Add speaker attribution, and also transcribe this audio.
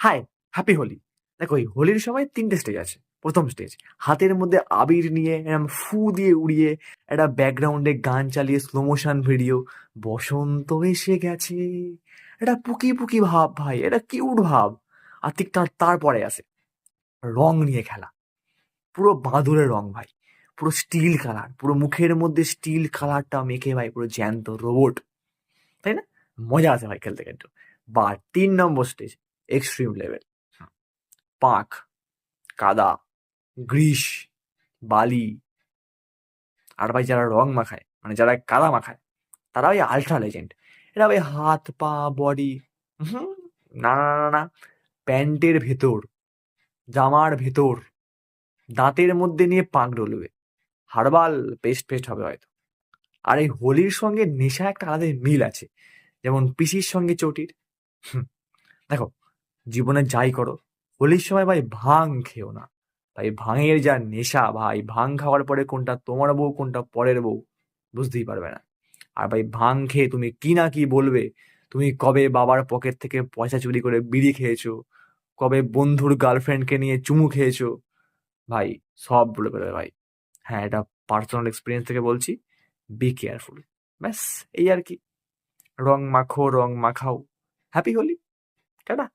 Speaker 1: High happy Holi দেখো, এই হোলির সময় তিনটে স্টেজ আছে। প্রথম স্টেজ হাতের মধ্যে আবির নিয়ে এরম ফু দিয়ে উড়িয়ে একটা ব্যাকগ্রাউন্ডে গান চালিয়ে স্লো মোশন ভিডিও বসন্ত এসে গেছে। এটা পুকি পুকি ভাব ভাই এটা কিউট ভাব। আর ঠিক তার, তারপরে আসে রং নিয়ে খেলা। পুরো বাঁদুরের রং ভাই, পুরো স্টিল কালার পুরো মুখের মধ্যে স্টিল কালারটা মেখে ভাই, পুরো জ্যান্ত রোবট তাই না? মজা আছে ভাই খেলতে কিন্তু। বা তিন নম্বর স্টেজ এক্সট্রিম লেভেল পাক কাদা গ্রিস বালি আর ভাই যারা রং মাখায় মানে যারা কাদা মাখায় তারা ওই আলট্রা লেজেন্ড এরা ভাই হাত, পা বডি না না না না, প্যান্টের ভেতর, জামার ভেতর, দাঁতের মধ্যে নিয়ে পাক ডলবে হার্বাল পেস্ট পেস্ট হবে হয়তো। আর এই হোলির সঙ্গে নেশা একটা আলাদা মিল আছে। যেমন পিসির সঙ্গে চটির দেখো জীবনে যাই করো, হোলির সময় ভাই ভাং খেও না। ভাই ভাঙের যা নেশা ভাই, ভাং খাওয়ার পরে কোনটা তোমার বউ, কোনটা পরের বউ, বুঝতেই পারবে না। আর ভাই ভাং খেয়ে তুমি কি না কি বলবে? তুমি কবে বাবার পকেট থেকে পয়সা চুরি করে বিড়ি খেয়েছো? কবে বন্ধুর গার্লফ্রেন্ডকে নিয়ে চুমু খেয়েছো? ভাই সব বলে বেরোবে ভাই। হ্যাঁ এটা পার্সোনাল এক্সপিরিয়েন্স থেকে বলছি। বি কেয়ারফুল ব্যাস, এই আর কি। রং মাখো, রং মাখাও। হ্যাপি হোলি। টাটা।